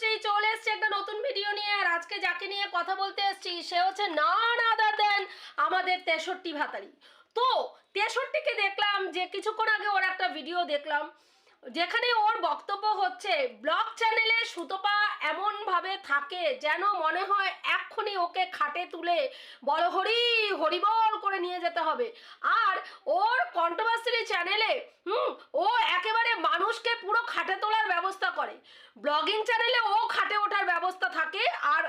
কণ্ঠশ্রী চলে এসছে একটা নতুন ভিডিও নিয়ে। আর আজকে যাকে নিয়ে কথা বলতে এসছি, সে হচ্ছে নন আদার দেন আমাদের তেষট্টি ভাতারি। তো, তেষট্টিকে দেখলাম যে কিছুক্ষণ আগে ওর একটা ভিডিও দেখলাম। যেখানে ওর বক্তব্য হচ্ছে, ব্লগ চ্যানেলে সুতপা এমনভাবে থাকে যেন মনে হয় এক্ষুনি ওকে খাটে তুলে বল হরি হরিবল করে নিয়ে যেতে হবে। আর ওর কন্ট্রোভার্সি চ্যানেলে হুম, ও একেবারে মানুষকে পুরো খাটে তোলার ব্যবস্থা করে। ব্লগিং চ্যানেলে ও খাটে ওঠার ব্যবস্থা থাকে আর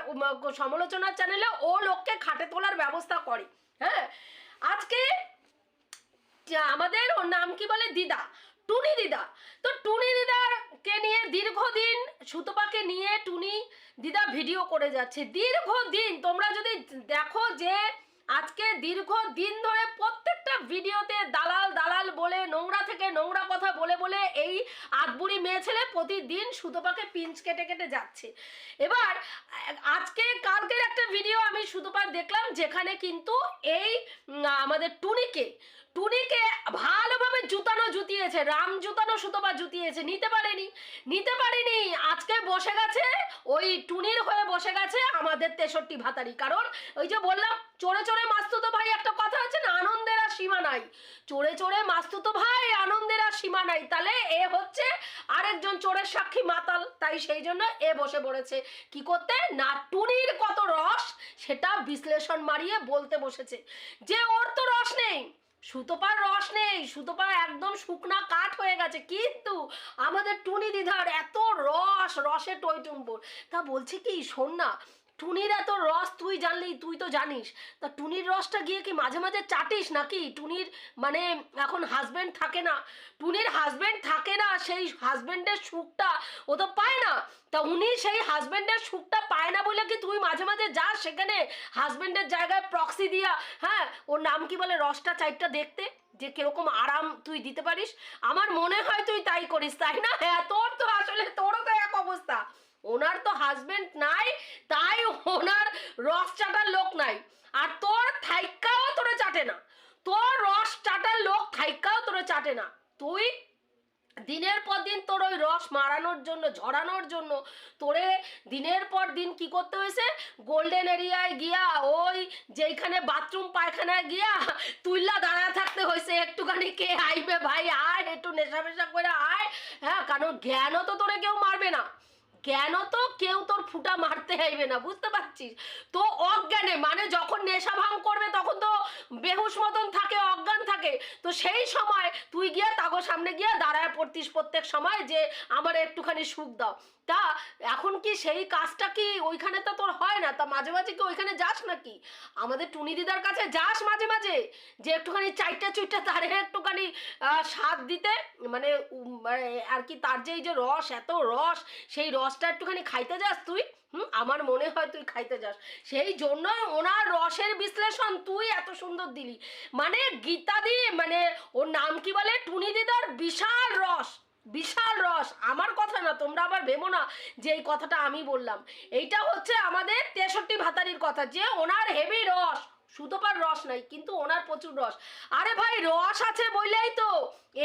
সমালোচনার চ্যানেলে ও লোককে খাটে তোলার ব্যবস্থা করে। হ্যাঁ? আজকে আমাদের ওর নাম কি বলে? দিদা। টুনি দিদা। তো টুনি দিদাকে নিয়ে দীর্ঘদিন সুতপাকে নিয়ে টুনি দিদা ভিডিও করে যাচ্ছে। দীর্ঘদিন, তোমরা যদি দেখো যে আজকে দীর্ঘ দিন ধরে প্রত্যেকটা ভিডিওতে দালাল দালাল বলে, নোংরা থেকে নোংরা কথা বলে বলে এই আদবুড়ি মেয়ে ছেলে প্রতিদিন সুতপাকে পিঞ্চ কেটে কেটে যাচ্ছে। এবার, আজকে কালকের একটা ভিডিও আমি সুতপার দেখলাম, যেখানে কিন্তু এই আমাদের টুনিকে টুনিকে ভালোভাবে জুতানো জুতিয়েছে, রাম জুতানো সুতপা জুতিয়েছে। নিতে পারেনি নিতে পারেনি। আজকে বসে গেছে, ওই টুনির হয়ে বসে গেছে আমাদের তেষট্টি ভাতারি। কারণ ওই যে বললাম, চোরে চোরে মাস্তুতো ভাই একটা কথা আছে না, আনন্দের আর সীমা নাই। চোরে চোরে মাস্তুতো ভাই, আনন্দের আর সীমা নাই। তাহলে এ হচ্ছে আরেকজন চোরের সাক্ষী মাতাল, তাই সেই জন্য এ বসে পড়েছে। কি করতে? না, টুনির কত রস, সেটা বিশ্লেষণ মারিয়ে বলতে বসেছে। যে ওর তো রস নেই সুতোপার রস নেই সুতোপা একদম শুকনা কাঠ হয়ে গেছে। কিন্তু আমাদের টুনি দিধার এত রস রসে টইটুম্বুর। তা বলছে কি, শোন না টুনির এত রস তুই জানলি, তুই তো জানিস। তা টুনির রসটা গিয়ে কি মাঝে মাঝে চাটিস নাকি? টুনির মানে এখন হাজবেন্ড থাকে না। টুনির হাজবেন্ড থাকে না, সেই হাজবেন্ডের সুখটা ও তো পায় না। তা উনি সেই হাজবেন্ডের সুখটা পায় না বলে কি তুই মাঝে মাঝে যাস সেখানে হাজবেন্ডের জায়গায় প্রক্সি দিয়া হ্যাঁ? ওর নাম কি বলে রসটা চাইটটা দেখতে? যে কীরকম আরাম তুই দিতে পারিস? আমার মনে হয় তুই তাই করিস, তাই না? হ্যাঁ তোর তো আসলে, তোরও তো এক অবস্থা। ওনার তো হাজবেন্ড নাই, তাই ওনার রস চাটার লোক নাই। আর তোর থাইকাও তোরে চাটে না। তোর রস চাটার লোক থাইকাও তোরে চাটে না। তুই দিনের পর দিন তোর ওই রস মারানোর জন্য, ঝরানোর জন্য তোরে দিনের পর দিন কি করতে হয়েছে? গোল্ডেন এরিয়ায় গিয়া, ওই যেইখানে বাথরুম পায়খানায় গিয়া তুইলা দাঁড়ায় থাকতে হয়েছে। একটুখানি কে আইবে ভাই? আয়, একটু নেশা ফেশা করে আয়। হ্যাঁ কারণ জ্ঞানও তো তোরে কেউ মারবে না। কেন তো কেউ তোর ফুটা মারতে আইবে না, বুঝতে পারছিস? তো অজ্ঞানে মানে যখন নেশা ভাঙ করবে তখন তো বেহুশ মতন থাকে, অজ্ঞান থাকে। তো সেই সময় তুই গিয়া তাগো সামনে গিয়া দাঁড়ায় পড়তিস প্রত্যেক সময় যে আমার একটুখানি সুখ দাও। তা এখন কি সেই কাজটা কি ওইখানে তো তোর হয় না? তা মাঝে মাঝে কি ওইখানে যাস নাকি? আমাদের টুনি দিদার কাছে যাস মাঝে মাঝে? যে একটুখানি চারটা চুইটা তারে একটুখানি স্বাদ দিতে মানে মানে আর কি তার যে এই যে রস, এত রস, সেই রসটা একটুখানি খাইতে যাস তুই? হুম? আমার মনে হয় তুই খাইতে যাস। সেই জন্য ওনার রসের বিশ্লেষণ তুই এত সুন্দর দিলি। মানে গীতাদি মানে ওর নাম কি বলে? টুনি দিদার বিশাল রস বিশাল রস। আমার কথা না, তোমরা আবার ভেবো না যে এই কথাটা আমি বললাম। এইটা হচ্ছে আমাদের তেষট্টি ভাতারির কথা, যে ওনার হেভি রস। সুতোপার রস নাই, কিন্তু ওনার প্রচুর রস। আরে ভাই, রস আছে বললেই তো।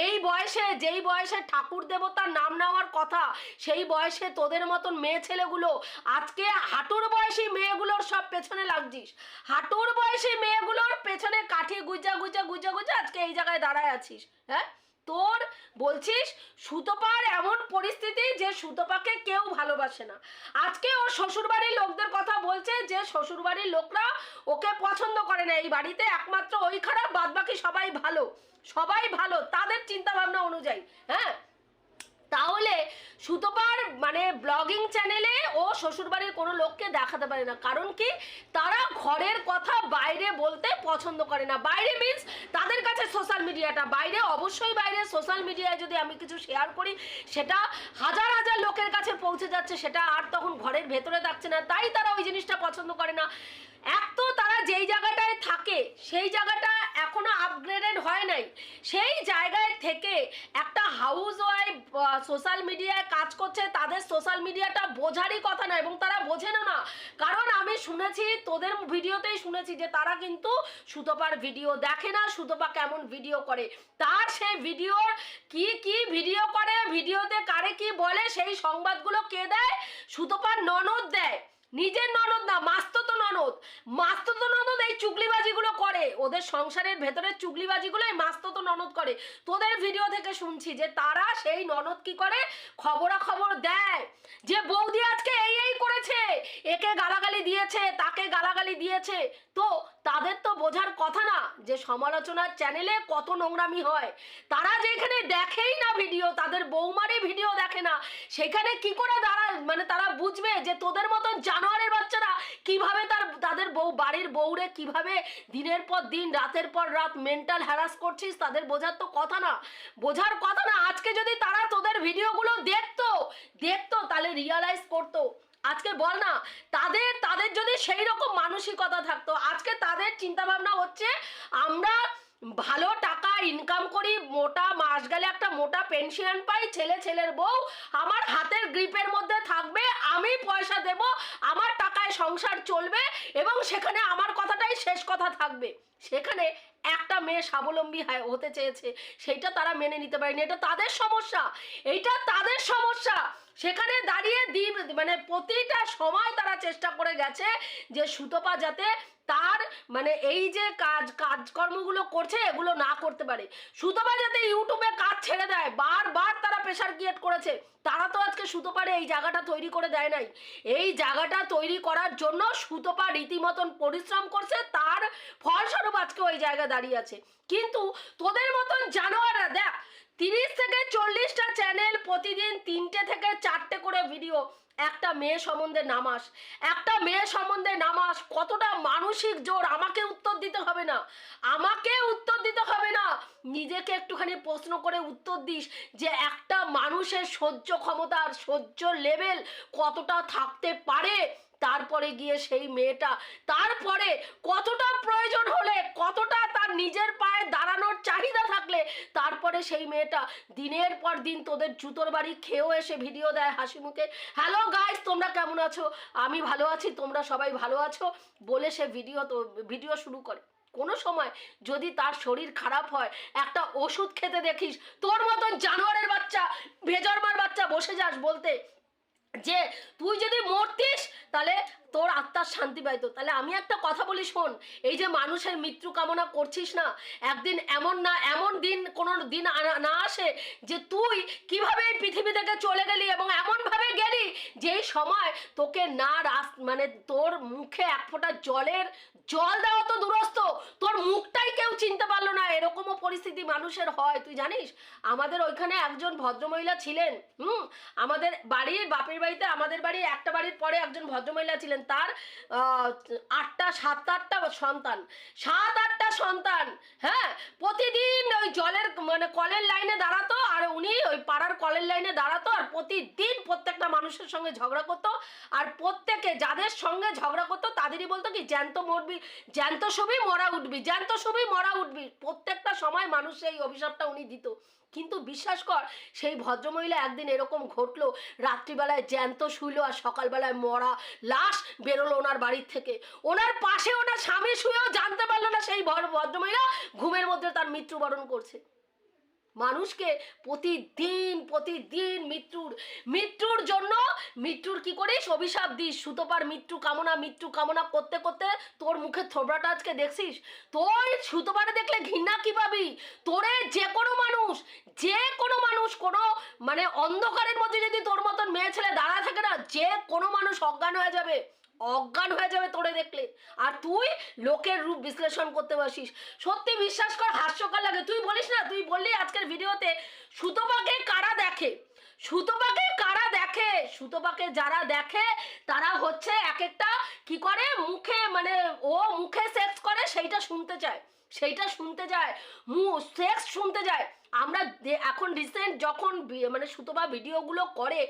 এই বয়সে, যেই বয়সে ঠাকুর দেবতার নাম নেওয়ার কথা, সেই বয়সে তোদের মতন মেয়ে ছেলেগুলো, আজকে হাঁটুর বয়সী মেয়েগুলোর সব পেছনে লাগছিস। হাঁটুর বয়সী মেয়েগুলোর পেছনে কাঠি গুজা গুজা গুজা গুজা আজকে এই জায়গায় দাঁড়ায় আছিস হ্যাঁ? তোর, বলছিস, সুতপার এমন পরিস্থিতি যে সুতপাকে কেউ ভালোবাসে না। আজকে ওর শ্বশুরবাড়ির লোকদের কথা বলছে যে শ্বশুরবাড়ির লোকরা ওকে পছন্দ করে না। এই বাড়িতে একমাত্র ওই খারাপ, বাদবাকি সবাই ভালো। সবাই ভালো, তাদের চিন্তা ভাবনা অনুযায়ী হ্যাঁ? তাহলে সুতপার মানে ব্লগিং চ্যানেলে ও শ্বশুরবাড়ির কোনো লোককে দেখাতে পারে না। কারণ কি? তারা ঘরের কথা বাইরে বলতে পছন্দ করে না। বাইরে মিন্স তাদের কাছে সোশ্যাল মিডিয়াটা বাইরে অবশ্যই বাইরে সোশ্যাল মিডিয়ায় যদি আমি কিছু শেয়ার করি, সেটা হাজার হাজার লোকের কাছে পৌঁছে যাচ্ছে, সেটা আর তখন ঘরের ভেতরে থাকছে না। তাই তারা ওই জিনিসটা পছন্দ করে না। এক তো তারা যেই জায়গাটায় থাকে, সেই জায়গাটা এখনও আপগ্রেডেড হয় নাই। সেই জায়গায় থেকে একটা হাউস ওয়াইফ সোশ্যাল মিডিয়ায় কাজ করছে, তাদের সোশ্যাল মিডিয়াটা বোঝারই কথা না, এবং তারা বোঝেনও না কারণ আমি শুনেছি, তোদের ভিডিওতেই শুনেছি যে তারা কিন্তু সুতপার ভিডিও দেখে না, সুতপা কেমন ভিডিও করে। তার সেই ভিডিওর কি কি ভিডিও করে, ভিডিওতে কারে কি বলে, সেই সংবাদগুলো কে দেয়? সুতপার ননদ দেয়। নিজের ননদ না মাস্তত ননদ। মাস্তত ননদ এই চুগলিবাজিগুলো করে। ওদের সংসারের ভেতরের চুগলিবাজিগুলো এই মাস্ততো ননদ করে। তোদের ভিডিও থেকে শুনছি যে তারা সেই ননদ কি করে? খবরাখবর দেয়। যে বৌদি আজকে এই এই করেছে। একে গালাগালি দিয়েছে, তাকে গালাগালি দিয়েছে। তো তাদের তো বোঝার কথা না যে সমালোচনার চ্যানেলে কত নোংরামি হয়। তারা যেখানে দেখেই না ভিডিও তাদের বৌমারই ভিডিও দেখে না। সেখানে কি করে দাঁড়া মানে তারা বুঝবে যে তোদের মতন জানোয়ারের বাচ্চারা কীভাবে তার, তাদের বউ, বাড়ির বউরে কীভাবে দিনের পর দিন, রাতের পর রাত মেন্টাল হ্যারাস করছিস, তাদের বোঝার তো কথা না। বোঝার কথা না, আজকে যদি তারা তোদের ভিডিওগুলো দেখতো দেখতো, তাহলে রিয়ালাইজ করতো। আজকে বল না, তাদের তাদের যদি সেই রকম মানসিকতা থাকতো, আজকে তাদের চিন্তা ভাবনা হচ্ছে আমরা ভালো টাকা ইনকাম করি, মোটা মাস গেলে একটা মোটা পেনশন পাই, ছেলে ছেলের বউ আমার হাতের গ্রিপের মধ্যে থাকবে, আমি পয়সা দেব, আমার টাকায় সংসার চলবে এবং সেখানে আমার কথাটাই শেষ কথা থাকবে। সেখানে একটা মেয়ে স্বাবলম্বী হতে চেয়েছে, সেইটা তারা মেনে নিতে পারেনি। এটা তাদের সমস্যা। এইটা তাদের সমস্যা। সেখানে দাঁড়িয়ে দিন মানে প্রতিটা সময় তারা চেষ্টা করে গেছে যে সুতপা যাতে তার মানে এই যে কাজ, কাজকর্মগুলো করছে, এগুলো না করতে পারে। সুতপা যাতে ইউটিউবে কাজ ছেড়ে দেয়, বারবার তারা প্রেশার ক্রিয়েট করেছে, তারা তো আজকে সুতোপারে এই জায়গাটা তৈরি করে দেয় নাই। এই জায়গাটা তৈরি করার জন্য সুতোপা রীতিমতন পরিশ্রম করছে, তার ফলস্বরূপ আজকে ওই জায়গায় দাঁড়িয়ে আছে। কিন্তু তোদের মতন জানোয়াররা, দেখ তিরিশ থেকে চল্লিশটা চ্যানেল প্রতিদিন তিনটে থেকে চারটে করে ভিডিও একটা মেয়ে সম্বন্ধে নামাস। একটা মেয়ে সম্বন্ধে নামাস, কতটা মানসিক জোর, আমাকে উত্তর দিতে হবে না। আমাকে উত্তর দিতে হবে না। নিজেকে একটুখানি প্রশ্ন করে উত্তর দিস যে একটা মানুষের সহ্য ক্ষমতার সহ্য লেভেল কতটা থাকতে পারে? তারপরে গিয়ে সেই মেয়েটা, তারপরে কতটা প্রয়োজন হলে, কতটা তার নিজের পায়ে থাকলে তারপরে সেই মেয়েটা দিনের পর দিন তোদের জুতোর বাড়ি খেয়েও এসে ভিডিও দেয় হাসি মুখে। হ্যালো গাইস তোমরা কেমন আছো? আমি ভালো আছি, তোমরা সবাই ভালো আছো? বলে সে ভিডিও তো, ভিডিও শুরু করে। কোনো সময় যদি তার শরীর খারাপ হয়, একটা ওষুধ খেতে দেখিস, তোর মতন জানোয়ারের বাচ্চা ভেজরমার বাচ্চা বসে যাস বলতে। যে, তুই যদি মরতিস, তাহলে তোর আত্মার শান্তি পাইতো। তাহলে আমি একটা কথা বলি শোন, এই যে মানুষের মৃত্যু কামনা করছিস না, একদিন এমন না, এমন দিন, কোনো দিন না আসে যে তুই কীভাবে এই পৃথিবী থেকে চলে গেলি এবং এমনভাবে গেলি যেই সময় তোকে না রাস মানে তোর মুখে এক ফোঁটা জলের জল দেওয়া তো দূরস্থ তোর মুখটাই কেউ চিনতে পারল না, এরকমও পরিস্থিতি মানুষের হয়, তুই জানিস? আমাদের ওইখানে একজন ভদ্রমহিলা ছিলেন, হুম? আমাদের বাড়ির বাপের বাড়িতে, আমাদের বাড়ি একটা বাড়ির পরে একজন ভদ্রমহিলা ছিলেন। তার আহ, আটটা সাত আটটা সন্তান। সাত আটটা সন্তান হ্যাঁ? প্রতিদিন ওই জলের মানে কলের লাইনে দাঁড়াতো আর উনি ওই পাড়ার কলের লাইনে দাঁড়াতো আর প্রতিদিন প্রত্যেকটা মানুষের সঙ্গে ঝগড়া করতো আর প্রত্যেকে যাদের সঙ্গে ঝগড়া করতো তাদেরই বলতো কি জ্যান্ত মরবি জ্যান্ত ছবি মরা উঠবি জ্যান্ত ছবি মরা উঠবি। প্রত্যেকটা সময় মানুষের এই অভিশাপটা উনি দিত। কিন্তু বিশ্বাস কর, সেই ভদ্রমহিলা একদিন এরকম ঘটলো, রাত্রিবেলায় জ্যান্ত শুইলো আর সকালবেলায় মরা লাশ বেরোলো ওনার বাড়ির থেকে। ওনার পাশে ওনার স্বামী শুয়েও জানতে পারল না সেই ভদ্রমহিলা ঘুমের মধ্যে তার মৃত্যুবরণ করছে। মানুষকে প্রতিদিন প্রতিদিন মৃত্যুর মৃত্যুর জন্য মৃত্যুর কি করিস? অভিশাপ দিস। সুতোপার মৃত্যু কামনা মৃত্যু কামনা করতে করতে তোর মুখে থোবড়াটা আজকে দেখছিস? তোর সুতোপারে দেখলে ঘৃণা কি পাবি? তোরে যে কোনো মানুষ, যে কোনো মানুষ, কোনো মানে অন্ধকারের মধ্যে যদি তোর মতন মেয়ে ছেলে দাঁড়া থাকে না, যে কোনো মানুষ অজ্ঞান হয়ে যাবে। অজ্ঞান হয়ে যাবে তোরে দেখলে। আর তুই লোকের রূপ বিশ্লেষণ করতে বসিস। সত্যি বিশ্বাস কর, হাস্যকর লাগে। তুই বলিস না, তুই বললি আজকের ভিডিওতে, সুতোপাকে কারা দেখে? সুতোপাকে কারা দেখে? সুতোপাকে যারা দেখে, তারা হচ্ছে এক একটা, কি করে? মুখে মানে ও মুখে সেক্স করে, সেইটা শুনতে চায়। সেইটা শুনতে যায়। মু সেক্স শুনতে যায়। আমরা এখন রিসেন্ট যখন মানে সুতপা ভিডিওগুলো করে,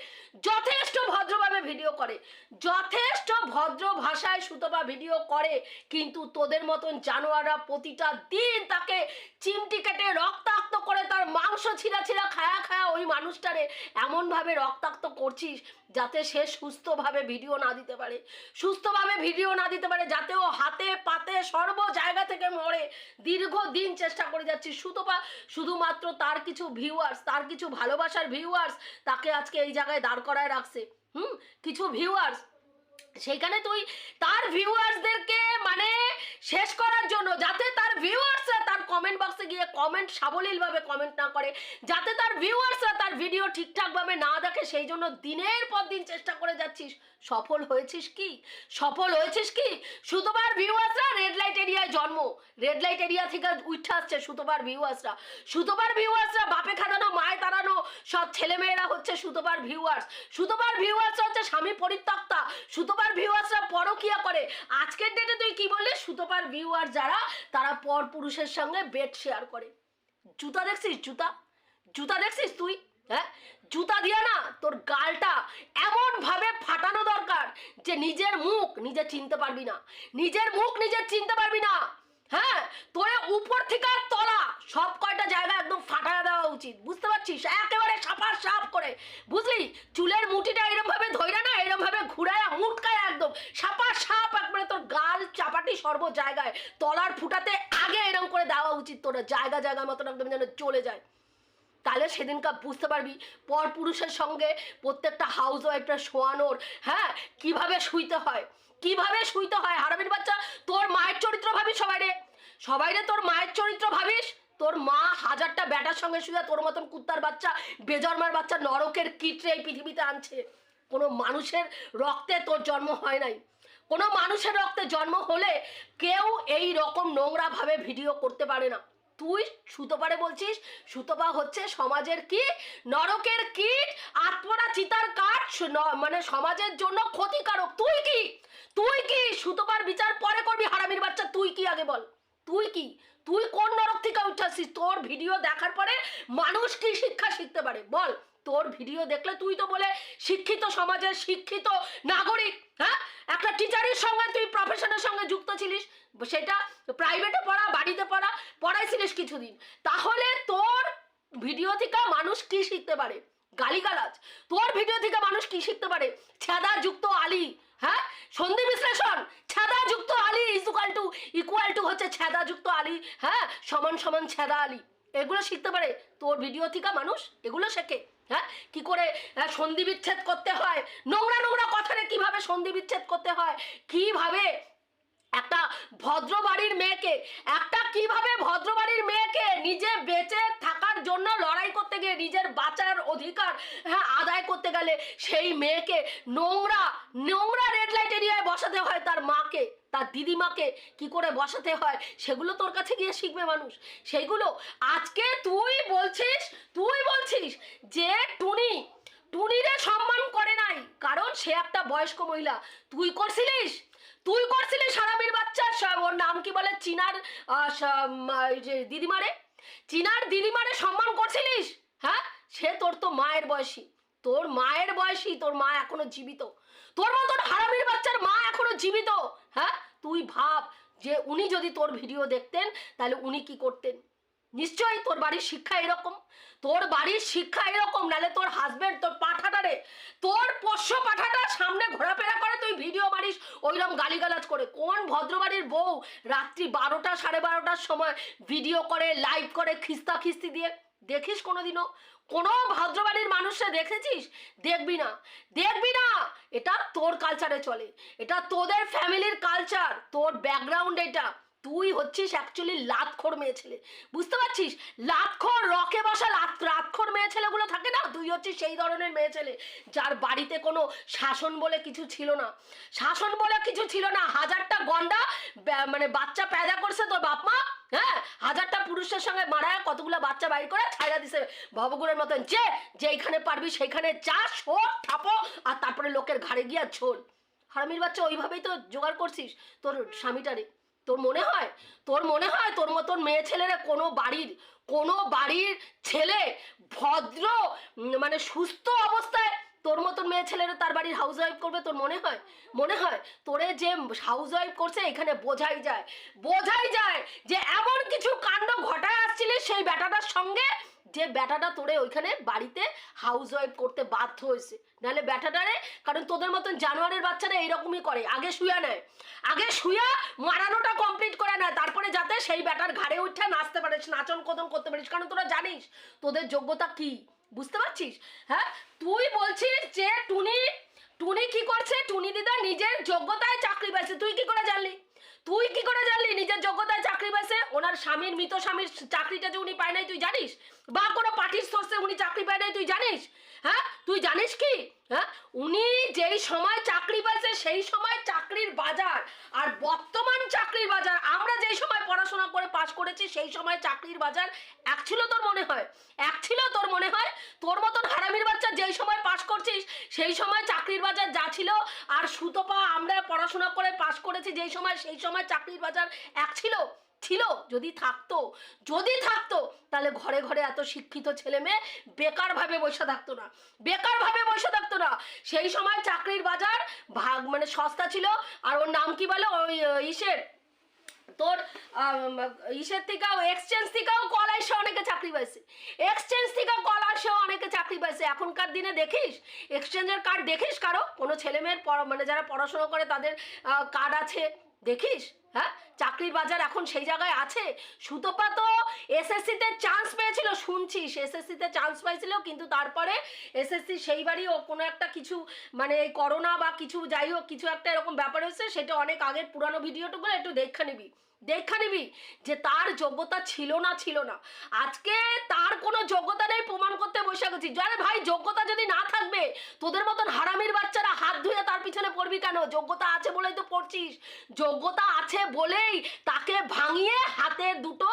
যথেষ্ট ভদ্রভাবে ভিডিও করে। যথেষ্ট ভদ্র ভাষায় সুতপা ভিডিও করে, কিন্তু তোদের মতন জানোয়াররা প্রতিটা দিন তাকে চিমটি কেটে রক্তাক্ত করে তার মাংস ছিঁড়া ছিঁড়া খায়া খায়া ওই মানুষটারে এমনভাবে রক্তাক্ত করছিস যাতে সে সুস্থভাবে ভিডিও না দিতে পারে। সুস্থভাবে ভিডিও না দিতে পারে যাতে ও হাতে পাতে সর্ব জায়গা থেকে মরে। দীর্ঘদিন চেষ্টা করে যাচ্ছি সুতপা শুধুমাত্র তার কিছু ভিউয়ার্স তার কিছু ভালোবাসার ভিউয়ার্স তাকে আজকে এই জায়গায় দাঁড় করায় রাখছে। হুম কিছু ভিউয়ার্স সেইখানে তুই তার ভিউয়ার্সদেরকে মানে শেষ করার জন্য, যাতে তার ভিউয়ার্সরা তার কমেন্ট বক্সে গিয়ে কমেন্ট সাবলীলভাবে কমেন্ট না করে, যাতে তার ভিউয়ার্সরা তার ভিডিও ঠিকঠাকভাবে না দেখে, সেই জন্য দিনের পর দিন চেষ্টা করে যাচ্ছিস। সফল হয়েছিস কি? সফল হয়েছিস কি? সুতোবার ভিউয়ার্সরা রেড লাইট এরিয়ায় জন্ম। রেড লাইট এরিয়া থেকে উঠে আসছে সুতোবার ভিউয়ার্সরা সুতোবার ভিউয়ার্সরা বাপে খাদানো মায়ে তাড়ানো সব ছেলেমেয়েরা হচ্ছে সুতোবার ভিউয়ার্স সুতোবার ভিউয়ার্স হচ্ছে স্বামী পরিত্যক্তা। সুতোবার ভিউয়ার্সরা পরকিয়া করে। আজকের ডেটে তুই কি বললি? সুতপার ভিউয়ার যারা, তারা পর পুরুষের সঙ্গে বেড শেয়ার করে। জুতা দেখছিস? জুতা। জুতা দেখছিস তুই? হ্যাঁ? জুতা দিয়া না, তোর গালটা এমন ভাবে ফাটানো দরকার যে নিজের মুখ নিজে চিনতে পারবি না। নিজের মুখ নিজে চিনতে পারবি না। হ্যাঁ তোরে উপর থেকে আর তলা। সব কয়টা জায়গা একদম ফাটায় দেওয়া উচিত, বুঝতে পারছিস? একেবারে সাফা সাফ করে। বুঝলি? চুলের মুঠিটা এরম ভাবে ধইরা না এরম ভাবে ঘুরায় মুটকায় একদম। সাপা সাপ একবারে তোর গাল চাপাটি সর্ব জায়গায় তলার ফুটাতে আগে এরম করে দেওয়া উচিত তোর, জায়গা জায়গা মতন একদম যেন চলে যায়। তাহলে সেদিনকার বুঝতে পারবি পর পুরুষের সঙ্গে প্রত্যেকটা হাউস ওয়াইফটা শোয়ানোর হ্যাঁ কীভাবে শুইতে হয়। কীভাবে শুইতে হয় হারামির বাচ্চা? তোর মায়ের চরিত্র ভাবিস সবাই রে সবাই রে তোর মায়ের চরিত্র ভাবিস? তোর মা হাজারটা ব্যাটার সঙ্গে শুয়ে তোর মতন কুত্তার বাচ্চা, বেজন্মার বাচ্চা নরকের কিটরে এই পৃথিবীতে আনছে। কোনো মানুষের রক্তে তোর জন্ম হয় নাই। কোনো মানুষের রক্তে জন্ম হলে কেউ এই রকম নোংরাভাবে ভিডিও করতে পারে না। তুই সুতোপারে বলছিস, সুতোপা হচ্ছে সমাজের কি? নরকের কীট, আত্মরা চিতার কাঠ মানে সমাজের জন্য ক্ষতিকারক। তুই কি? তুই কি সুতোপার বিচার পরে করবি, হারামির বাচ্চা? তুই কি আগে বল? তুই কি? তুই কোন নরক থেকে উঠাচ্ছিস তোর ভিডিও দেখার পরে মানুষ কি শিক্ষা শিখতে পারে? বল, তোর ভিডিও দেখলে তুই তো বলে শিক্ষিত সমাজের শিক্ষিত নাগরিক হ্যাঁ? একটা টিচারের সঙ্গে তুই প্রফেশনের সঙ্গে যুক্ত ছিলিস, সেটা প্রাইভেটে পড়া, বাড়িতে পড়া, পড়াইছিলিস কিছুদিন। তাহলে তোর ভিডিও থেকে মানুষ কি শিখতে পারে? গালিগালাজ। তোর ভিডিও থেকে মানুষ কি শিখতে পারে? ছেদা যুক্ত আলী হ্যাঁ? সন্ধি বিশ্লেষণ। ছেদা যুক্ত আলী ইকুয়াল টু ইকুয়াল টু হচ্ছে ছেদা যুক্ত আলী হ্যাঁ? সমান সমান ছেদা আলী। এগুলো শিখতে পারে? তোর ভিডিও থেকে মানুষ এগুলো শেখে হ্যাঁ? কি করে সন্ধি বিচ্ছেদ করতে হয়? নোংরা নোংরা কথারে কীভাবে সন্ধি বিচ্ছেদ করতে হয়? কীভাবে একটা ভদ্র বাড়ির মেয়েকে, একটা কীভাবে ভদ্র বাড়ির মেয়েকে নিজে বেঁচে থাকার জন্য লড়াই করতে গিয়ে নিজের বাঁচার অধিকার হ্যাঁ আদায় করতে গেলে সেই মেয়েকে নোংরা নোংরা রেড লাইট এরিয়ায় বসাতে হয় তার মাকে, তার দিদিমাকে। কি করে বসাতে হয়? সেগুলো তোর কাছে গিয়ে শিখবে মানুষ। সেইগুলো আজকে তুই বলছিস তুই বলছিস যে টুনি, টুনিরে সম্মান করে নাই, কারণ সে একটা বয়স্ক মহিলা। তুই করছিলিস? তুই করছিলিস সারাবির বাচ্চা ওর নাম কি বলে? চিনার যে দিদিমারে? চিনার দিদিমারে সম্মান করছিলিস? হ্যাঁ? সে তোর তো মায়ের বয়সী। তোর মায়ের বয়সী, তোর মা এখনও জীবিত। তোর মতন হারামির বাচ্চার মা এখনও জীবিত। হ্যাঁ? তুই ভাব যে উনি যদি তোর ভিডিও দেখতেন, তাহলে উনি কি করতেন? নিশ্চয়ই তোর বাড়ির শিক্ষা এরকম। তোর বাড়ির শিক্ষা এরকম নালে তোর পাঠাটারে তোর পোষ্য পাঠাটা সামনে ঘোরাফেরা করে তুই ভিডিও মারিস ওইরকম গালিগালাজ করে। কোন ভদ্রবাড়ির বউ রাত্রি বারোটা, সাড়ে বারোটার সময় ভিডিও করে লাইভ করে, খিস্তা খিস্তি দিয়ে? দেখিস কোনোদিনও? কোনো ভদ্রবাড়ির মানুষরা দেখেছিস? দেখবি না। দেখবি না! এটা তোর কালচারে চলে। এটা তোদের ফ্যামিলির কালচার তোর ব্যাকগ্রাউন্ড এটা। তুই হচ্ছিস অ্যাকচুয়ালি লাতখোর মেয়ে ছেলে। বুঝতে পারছিস? লাতখোর রকে বসা লাত, রাতখোর মেয়ে ছেলেগুলো থাকে না? তুই হচ্ছিস সেই ধরনের মেয়ে ছেলে, যার বাড়িতে কোনো শাসন বলে কিছু ছিল না। শাসন বলে কিছু ছিল না। হাজারটা গন্ডা মানে বাচ্চা প্যাদা করছে তোর বাপ মা হ্যাঁ? হাজারটা পুরুষের সঙ্গে মারায় কতগুলো বাচ্চা বাইর করে ছাইরা দিছে ভবগুড়ের মতন। যে, যেইখানে পারবি সেইখানে চা শোট ঠাপো আর তারপরে লোকের ঘাড়ে গিয়া ঝোল হারামির বাচ্চা ওইভাবেই তো জোগাড় করছিস তোর স্বামীটারে। তোর মনে হয়? তোর মনে হয় তোর মতন মেয়ে ছেলেরা কোনো বাড়ির কোনো বাড়ির ছেলে ভদ্র মানে সুস্থ অবস্থায় তোর মতন মেয়ে ছেলেরা তার বাড়ির হাউস ওয়াইফ করবে? তোর মনে হয়? মনে হয়? তোরে যে হাউস ওয়াইফ করছে এখানে বোঝাই যায়। বোঝাই যায় যে এমন কিছু কাণ্ড ঘটায় আসছিলে সেই ব্যাটাটার সঙ্গে যে ব্যাটাটা তোরে ওইখানে বাড়িতে হাউস ওয়াইফ করতে বাধ্য হয়েছে। নাহলে ব্যাটাটারে কারণ তোদের মতন জানোয়ারের বাচ্চারা এইরকমই করে। আগে শুয়া নেয়। আগে শুয়া মারানোটা কমপ্লিট করে নেয় তারপরে যাতে সেই ব্যাটার ঘাড়ে উঠে নাচতে পারিস, নাচন কদন করতে পারিস। কারণ তোরা জানিস, তোদের যোগ্যতা কি? বুঝতে পারছিস? হ্যাঁ? তুই বলছিস যে টুনি টুনি কি করছে? টুনি দিদা নিজের যোগ্যতায় চাকরি পাইছে তুই কি করে জানলি? তুই কি করে জানলি নিজের যোগ্যতায় চাকরি পাইছে ওনার স্বামীর, মৃত স্বামীর চাকরিটা যে উনি পায় নাই, তুই জানিস? বা কোনো পার্টির সোর্সে উনি চাকরি পায় নাই, তুই জানিস? হ্যাঁ? তুই জানিস কি? হ্যাঁ? উনি যেই সময় চাকরি পাইছে, সেই সময় চাকরির বাজার আর বর্তমান চাকরির বাজার, আমরা যেই সময় পড়াশোনা করে পাশ করেছি, সেই সময় চাকরির বাজার এক ছিল তোর মনে হয়? এক ছিল তোর মনে হয়? তোর মতন হারামির বাচ্চা যেই সময় পাশ করছিস, সেই সময় চাকরির বাজার যা ছিল আর সুতপা আমরা পড়াশোনা করে পাশ করেছি, যেই সময়, সেই সময় চাকরির বাজার এক ছিল। ছিল, যদি থাকতো যদি থাকতো, তাহলে ঘরে ঘরে এত শিক্ষিত ছেলে মেয়ে বেকার ভাবে বসে থাকতো না। বেকার ভাবে বসে থাকতো না। সেই সময় চাকরির বাজার ভাগ মানে সস্তা ছিল, আর ওর নাম কি বলে? ওই ইসের। তোর ইসের থেকেও এক্সচেঞ্জ থেকেও কল আসে অনেকে চাকরি পাইছে। এক্সচেঞ্জ থেকেও কল আসে, অনেকে চাকরি পাইছে। এখনকার দিনে দেখিস এক্সচেঞ্জের কার্ড দেখিস কারও? কোনো ছেলে মেয়ের মানে যারা পড়াশোনা করে, তাদের কার্ড আছে। দেখিস হ্যাঁ? চাকরির বাজার এখন সেই জায়গায় আছে? সুতপা তো এসএসসিতে চান্স পেয়েছিল, শুনছিস? এসএসসিতে চান্স পাইছিল, কিন্তু তারপরে এসএসসি সেইবারই ও কোনো একটা কিছু মানে করোনা বা কিছু যাই হোক, কিছু একটা এরকম ব্যাপার হয়েছে, সেটা অনেক আগের পুরানো ভিডিওটুকু একটু দেখা নিবি। দেখা নিবি যে তার যোগ্যতা ছিল না ছিল না। আজকে তার কোনো যোগ্যতা নেই, প্রমাণ করতে বসে গেছি জানে ভাই, যোগ্যতা যদি না থাকবে, তোদের মতন হারামির বাচ্চারা হাত ধুয়ে তার পিছনে পড়বি কেন? যোগ্যতা আছে বলেই তো পড়ছিস। যোগ্যতা আছে বলেই তাকে ভাঙিয়ে হাতে দুটো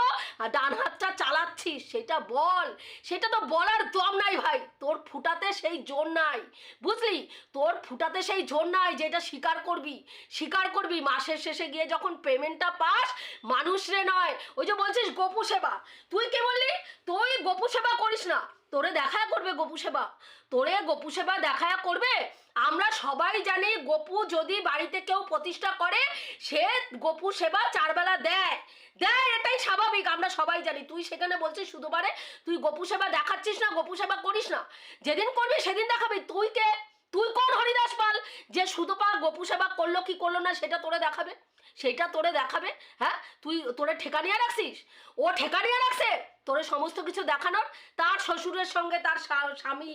ডান হাতটা চালাচ্ছিস, সেটা বল। সেটা তো বলার দম নাই ভাই, তোর ফুটাতে সেই জোর নাই। বুঝলি? তোর ফুটাতে সেই জোর নাই যেটা স্বীকার করবি। স্বীকার করবি, মাসের শেষে গিয়ে যখন পেমেন্টটা পাস, মানুষ রে নয়। ওই যে বলছিস গোপু সেবা। তুই কি বললি? তুই গোপু সেবা করিস না। তোরে দেখা করবে গোপু সেবা। তোরে গোপু সেবা দেখা করবে। আমরা সবাই জানি গোপু যদি বাড়িতে কেউ প্রতিষ্ঠা করে, সে গোপু সেবা চারবেলা দেয়। দেয়, এটাই স্বাভাবিক, আমরা সবাই জানি। তুই সেখানে বলছিস শুধুবারে তুই গোপু সেবা দেখাচ্ছিস না, গোপু সেবা করিস না। যেদিন করবি সেদিন দেখাবি। তুই কে? তুই কোন হরিদাস পাল? যে শুধু পা গোপু সেবা করল, কি করল না সেটা তোরে দেখাবে? সেটা তোরে দেখাবে হ্যাঁ? তুই তোরে ঠেকানিয়া রাখছিস? ও ঠেকানিয়া রাখছে? তোরে সমস্ত কিছু দেখানোর? তার শ্বশুরের সঙ্গে তার স্বামী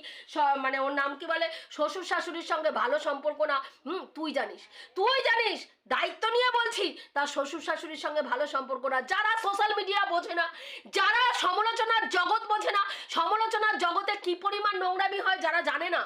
মানে ওর নাম কি বলে? শ্বশুর শাশুড়ির সঙ্গে ভালো সম্পর্ক না। হুম, তুই জানিস। তুই জানিস, দায়িত্ব নিয়ে বলছি, তার শ্বশুর শাশুড়ির সঙ্গে ভালো সম্পর্ক না। যারা সোশ্যাল মিডিয়া বোঝে না, যারা সমালোচনার জগৎ বোঝে না, সমালোচনার জগতে কি পরিমাণ নোংরামি হয় যারা জানে না?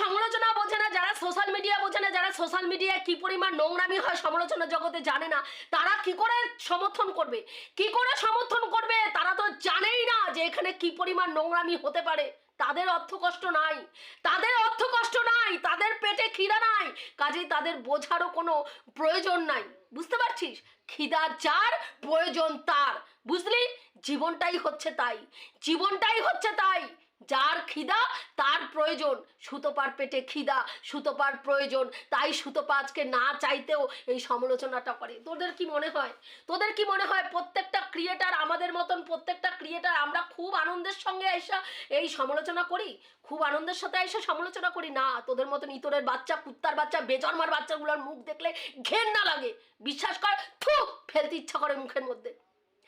সমালোচনা বোঝে না, যারা সোশ্যাল মিডিয়া বোঝে না, যারা সোশ্যাল মিডিয়ায় কি পরিমাণ নোংরামি হয় সমালোচনা জগতে জানে না, তারা কি করে সমর্থন করবে? কি করে সমর্থন করবে? তারা তো জানেই না যে এখানে কি পরিমাণ নোংরামি হতে পারে। তাদের অর্থ কষ্ট নাই। তাদের অর্থ কষ্ট নাই। তাদের পেটে খিদা নাই। কাজেই তাদের বোঝারও কোনো প্রয়োজন নাই। বুঝতে পারছিস? খিদা যার, প্রয়োজন তার। বুঝলি? জীবনটাই হচ্ছে তাই। জীবনটাই হচ্ছে তাই। যার খিদা, তার প্রয়োজন। সুতোপার পেটে খিদা, সুতোপার প্রয়োজন। তাই সুতোপা আজকে না চাইতেও এই সমালোচনাটা করে। তোদের কি মনে হয়? তোদের কি মনে হয় প্রত্যেকটা ক্রিয়েটার আমাদের মতন, প্রত্যেকটা ক্রিয়েটার আমরা খুব আনন্দের সঙ্গে এসে এই সমালোচনা করি? খুব আনন্দের সাথে এসে সমালোচনা করি? না, তোদের মতন ইতরের বাচ্চা, কুত্তার বাচ্চা, বেজন্মার বাচ্চাগুলোর মুখ দেখলে ঘেন্না লাগে। বিশ্বাস কর, থু, ফেলতে ইচ্ছা করে মুখের মধ্যে।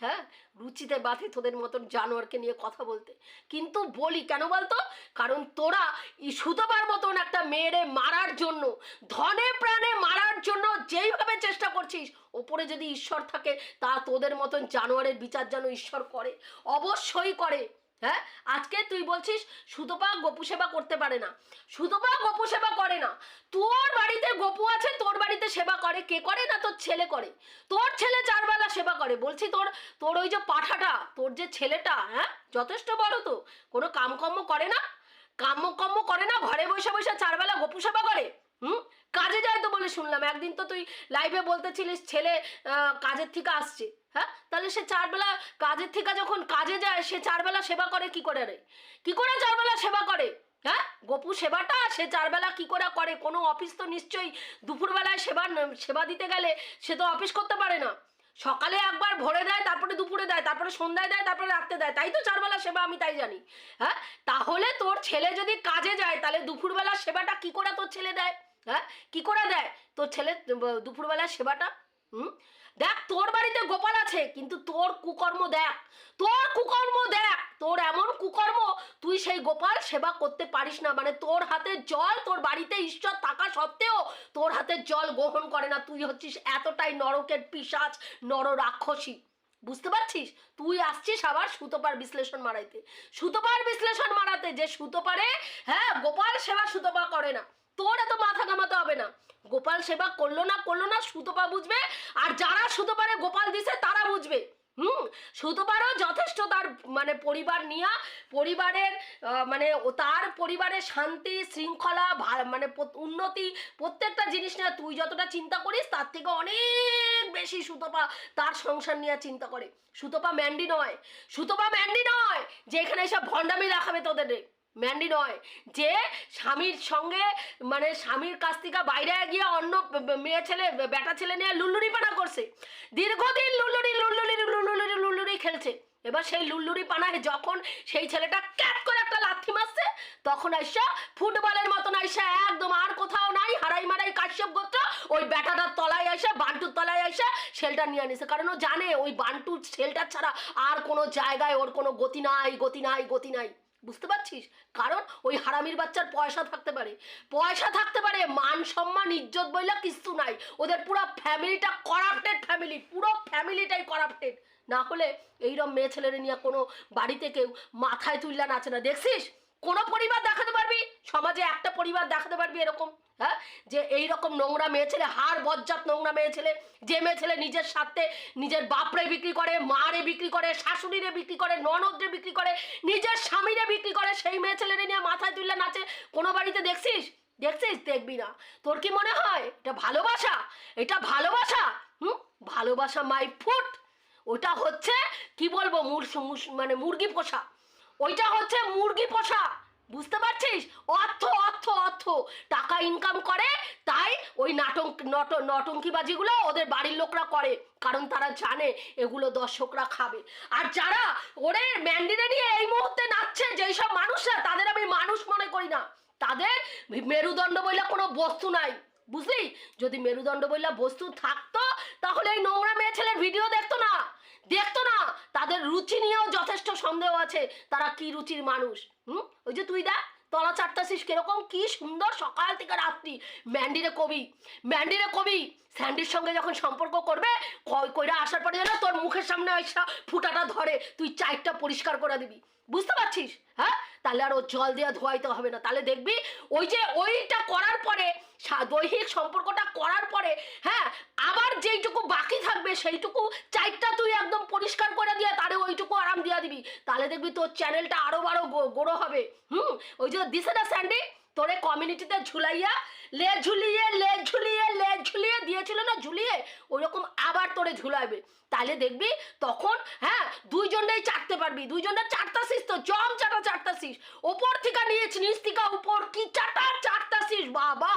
হ্যাঁ? রুচিতে বাধে তোদের মতন জানোয়ারকে নিয়ে কথা বলতে। কিন্তু বলি কেন বলতো? কারণ তোরা সুতোবার মতন একটা মেয়েরে মারার জন্য, ধনে প্রাণে মারার জন্য যেইভাবে চেষ্টা করছিস, ওপরে যদি ঈশ্বর থাকে, তা তোদের মতন জানোয়ারের বিচার যেন ঈশ্বর করে। অবশ্যই করে। হ্যাঁ? আজকে তুই বলছিস, সুতপা গোপু সেবা করতে পারে না। সুতপা গোপু সেবা করে না। তোর গপু আছে, তোর বাড়িতে সেবা করে, কে করে না তোর ছেলে করে? তোর ছেলে চারবেলা সেবা করে, বলছি তোর তোর ওই যে পাঠাটা, তোর যে ছেলেটা হ্যাঁ? যথেষ্ট বড় তো, কোনো কামকর্ম করে না? কামকর্ম করে না, ঘরে বসে বসে চারবেলা গপু সেবা করে? হুম? কাজে যায় তো বলে শুনলাম, একদিন তো তুই লাইভে বলতেছিলিস, ছেলে কাজের থেকে আসছে হ্যাঁ? তাহলে সে চারবেলা কাজের থেকে যখন কাজে যায়, সে চারবেলা সেবা করে কি করে রে? কি করে চারবেলা সেবা করে? হ্যাঁ গপু সেবাটা সে চারবেলা কি করে করে? কোনো অফিস তো নিশ্চয়ই দুপুরবেলায় সেবা সেবা দিতে গেলে সে তো অফিস করতে পারে না। সকালে একবার ভোরে দেয়, তারপরে দুপুরে দেয়, তারপরে সন্ধ্যায় দেয়, তারপরে রাত্রে দেয়। তাই তো চারবেলা সেবা আমি তাই জানি। হ্যাঁ তাহলে তোর ছেলে যদি কাজে যায়, তাহলে দুপুরবেলা সেবাটা কি করে তোর ছেলে দেয়? হ্যাঁ কি করে দেয়? তোর ছেলে দুপুরবেলা সেবাটা? হুম? দেখ, তোর বাড়িতে গোপাল আছে, কিন্তু তোর কুকর্ম দেখ। তোর কুকর্ম দেখ, তোর এমন কুকর্ম তুই সেই গোপাল সেবা করতে পারিস না। মানে তোর হাতে জল, তোর বাড়িতে ঈশ্বর থাকা সত্ত্বেও তোর হাতে জল গ্রহণ করে না। তুই হচ্ছিস এতটাই নরকের পিসাচ নর রাক্ষসী। বুঝতে পারছিস? তুই আসছিস আবার সুতোপার বিশ্লেষণ মারাইতে। সুতোপার বিশ্লেষণ মারাতে যে সুতোপারে হ্যাঁ গোপাল সেবা সুতোপা করে না। তোর এত মাথা কামাতে হবে না। গোপাল সেবা করল না করল না, সুতোপা বুঝবে? আর যারা সুতোপারে গোপাল দিছে, তারা বুঝবে। হুম? সুতোপারও যথেষ্ট তার মানে পরিবার নিয়া, পরিবারের মানে তার পরিবারের শান্তি, শৃঙ্খলা মানে উন্নতি, প্রত্যেকটা জিনিস নিয়ে তুই যতটা চিন্তা করিস, তার থেকে অনেক বেশি সুতপা তার সংসার নিয়ে চিন্তা করে। সুতপা ম্যান্ডি নয়। সুতপা ম্যান্ডি নয় যে এখানে এসব ভণ্ডামি রাখাবে তোদের। ম্যান্ডি নয়, যে স্বামীর সঙ্গে মানে স্বামীর কাছ থেকে বাইরে গিয়ে অন্য মেয়ে ছেলে, বেটা ছেলে নিয়ে লুল্লুরি পানা করছে। দীর্ঘদিন লুল্লুরি লুল্লুরি লুল্লুরি লুল্লুরি খেলছে। এবার সেই লুল্লুরি পানায় যখন সেই ছেলেটা ক্যাট করে একটা লাথি মারছে, তখন আইসা ফুটবলের মতন আইসা একদম আর কোথাও নাই, হারাই মারাই কাশ্যপ গোত্র ওই ব্যাটাটার তলায় আইসা, বান্টুর তলায় আইসা শেলটা নিয়ে নিছে। কারণ ও জানে, ওই বান্টুর শেলটার ছাড়া আর কোনো জায়গায় ওর কোনো গতি নাই গতি নাই গতি নাই। বুঝতে পারছিস? কারণ ওই হারামির বাচ্চার পয়সা থাকতে পারে। পয়সা থাকতে পারে, মান সম্মান, ইজ্জত বইলা কিছু নাই। ওদের পুরো ফ্যামিলিটা করাপ্টেড ফ্যামিলি পুরো ফ্যামিলিটাই করাপ্টেড না হলে এইরকম মেয়ে ছেলেরে নিয়ে কোনো বাড়িতে কেউ মাথায় তুললা নাচে না। দেখছিস? কোনো পরিবার দেখাতে পারবি? সমাজে একটা পরিবার দেখাতে পারবি এরকম হ্যাঁ? যে এই রকম নোংরা মেয়ে ছেলে হার বজ্জাত নোংরা মেয়ে ছেলে, যে মেয়ে ছেলে নিজের স্বার্থে নিজের বাপরে বিক্রি করে, মারে বিক্রি করে, শাশুড়িরে বিক্রি করে, ননদরে বিক্রি করে, নিজের স্বামীরে বিক্রি করে, সেই মেয়ে ছেলেরে নিয়ে মাথায় তুললে নাচে, কোনো বাড়িতে দেখছিস? দেখছিস? দেখবি না। তোর কি মনে হয়? এটা ভালোবাসা? এটা ভালোবাসা? হুম? ভালোবাসা মাই ফুট। ওটা হচ্ছে, কি বলব মুর মানে মুরগি পোষা। ওইটা হচ্ছে মুরগি পোষা। বুঝতে পারছিস? অর্থ অর্থ অর্থ। টাকা ইনকাম করে, তাই ওই নাটক নট নটঙ্কিবাজিগুলো ওদের বাড়ির লোকরা করে, কারণ তারা জানে এগুলো দর্শকরা খাবে। আর যারা ওরে ম্যান্ডিনে নিয়ে এই মুহূর্তে নাচছে, যেই সব মানুষরা, তাদের আমি মানুষ মনে করি না। তাদের মেরুদণ্ড বইলা কোনো বস্তু নাই। বুঝলি? যদি মেরুদণ্ড বইলা বস্তু থাকতো, তাহলে এই নোংরা মেয়ে ছেলের ভিডিও দেখতো না। দেখতো না, তাদের রুচি নিয়েও যথেষ্ট সন্দেহ আছে, তারা কি রুচির মানুষ। হুম? ওই যে তুই দেখ, তলা চারটা শিস কীরকম, কি সুন্দর সকাল থেকে রাত্রি। ম্যান্ডিরে কবি ম্যান্ডিরে কবি, স্যান্ডির সঙ্গে যখন সম্পর্ক করবে, কই কইরা আসার পরে যেন তোর মুখের সামনে এসা ফুটাটা ধরে, তুই চাইটটা পরিষ্কার করে দিবি। বুঝতে পারছিস? হ্যাঁ? তাহলে আর ও জল দেওয়া ধোয়াইতে হবে না। তাহলে দেখবি, ওই যে ওইটা করার পরে দৈহিক সম্পর্কটা করার পরে হ্যাঁ আবার যেইটুকু বাকি থাকবে, সেইটুকু চাইটটা তুই একদম পরিষ্কার করে দিয়ে তারে ওইটুকু আরাম দিয়া দিবি। তাহলে দেখবি তোর চ্যানেলটা আরও বারো গোড়ো হবে। হুম? ওই যে দিছে না স্যান্ডি তোরে কমিউনিটিতে ঝুলাইয়া লে ঝুলিয়ে লে ঝুলিয়ে লে ঝুলিয়ে দিয়েছিল না ঝুলিয়ে? ওইরকম আবার তোরে ঝুলাবে। তাহলে দেখবি তখন হ্যাঁ দুইজনেই চাটতে পারবি। দুইজনে চাটতাছিস তো জম চাটা চাটতাছিস ওপর থেকে নিয়েছি, নিচ থেকে উপর, কি চাটা চাটতাছিস বাবা?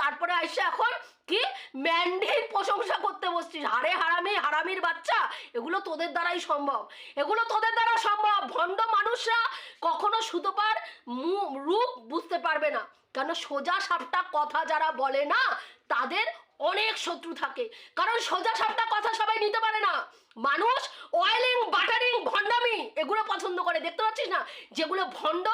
তারপরে আইসা এখন কি? ম্যান্ডির প্রশংসা করতে বসছিস। হারে হারামি, হারামির বাচ্চা, এগুলো তোদের দ্বারাই সম্ভব। এগুলো তোদের দ্বারা সম্ভব। ভণ্ড মানুষরা কখনো সুতোপার রূপ বুঝতে পারবে না। কেন সোজা সাপটা কথা যারা বলে না, তাদের অনেক শত্রু থাকে। কারণ সোজা সাপটা কথা সবাই নিতে পারে না। মানুষ অয়েলিং বাটারিং ভণ্ডামি এগুলো পছন্দ করে। দেখতে পাচ্ছিস না? যেগুলো ভণ্ড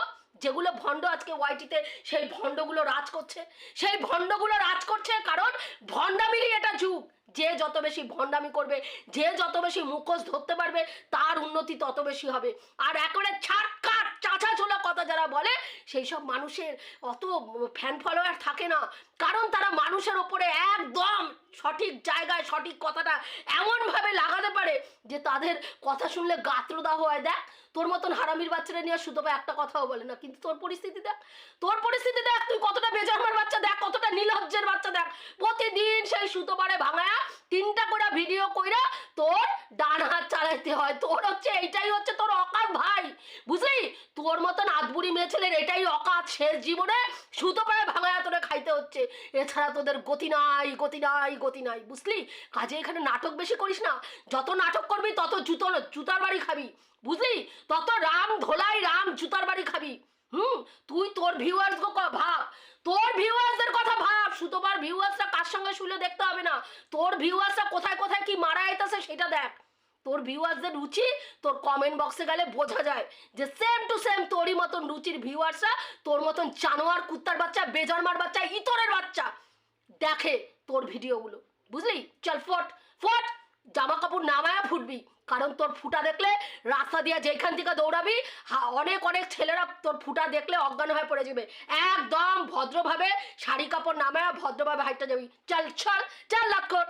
যেগুলো ভণ্ড আজকে ওয়াইটিতে সেই ভণ্ডগুলো রাজ করছে। সেই ভণ্ডগুলো রাজ করছে কারণ ভণ্ডামিরই এটা যুগ। যে যত বেশি ভণ্ডামি করবে, যে যত বেশি মুখোশ ধরতে পারবে, তার উন্নতি তত বেশি হবে। আর একেবারে ছাট কাট চাচা ছোলা কথা যারা বলে সেই সব মানুষের অত ফ্যান ফলোয়ার থাকে না। কারণ তারা মানুষের ওপরে একদম সঠিক জায়গায় সঠিক কথাটা এমনভাবে লাগাতে পারে যে তাদের কথা শুনলে গাত্রদাহ হয়। দেখ, তোর মতন হারামির বাচ্চারা নিয়ে শুধু একটা কথাও বলে না, কিন্তু তোর পরিস্থিতি দেখ। তোর পরিস্থিতি দেখ, তুই কতটা বেজন্মার বাচ্চা দেখ, কতটা নীলজ্জের বাচ্চা দেখ। প্রতিদিন সুতো পারে ভাঙায়া তিনটা করে ভিডিও কইরা তোর ডান হাত চালাইতে হয়। তোর হচ্ছে, এইটাই হচ্ছে তোর অকাত ভাই, বুঝলি? তোর মতন আদবুড়ি মেয়ে ছেলের এটাই অকাত শেষ জীবনে সুতো পারে ভাঙায়া তোরে খাইতে হচ্ছে। এছাড়া তোদের গতি নাই গতি নাই গতি নাই, বুঝলি? কাজে এখানে নাটক বেশি করিস না। যত নাটক করবি, তত জুতো, জুতার বাড়ি খাবি, বুঝলি? তত রাম ধোলাই রাম জুতার বাড়ি খাবি। হুম? তুই তোর ভিউয়ার্স ভাব। তোর ভিউয়ার্সদের কথা ভাব। সুতোবার ভিউয়ার্সরা কার সঙ্গে শুলে দেখতে হবে না? তোর ভিউয়ার্সরা কোথায় কোথায় কি মারা আইতাছে সেটা দেখ। তোর ভিউয়ার্সদের রুচি, তোর কমেন্ট বক্সে গেলে বোঝা যায় যে সেম টু সেম তোরই মতন রুচির ভিউয়ার্সরা তোর মতন জানোয়ার, কুত্তার বাচ্চা বেজন্মার বাচ্চা, ইতরের বাচ্চা। দেখে তোর ভিডিওগুলো বুঝলি? চল ফট ফট, জামা কাপড় নামায়া ফুটবি, কারণ তোর ফুটা দেখলে রাস্তা দিয়ে যেখান থেকে দৌড়াবি অনেক অনেক ছেলেরা তোর ফুটা দেখলে অজ্ঞান হয়ে পড়ে যাবে। একদম ভদ্রভাবে শাড়ি কাপড় নামায়া ভদ্রভাবে হাইটটা যাবি চল চল চল লাগ কর।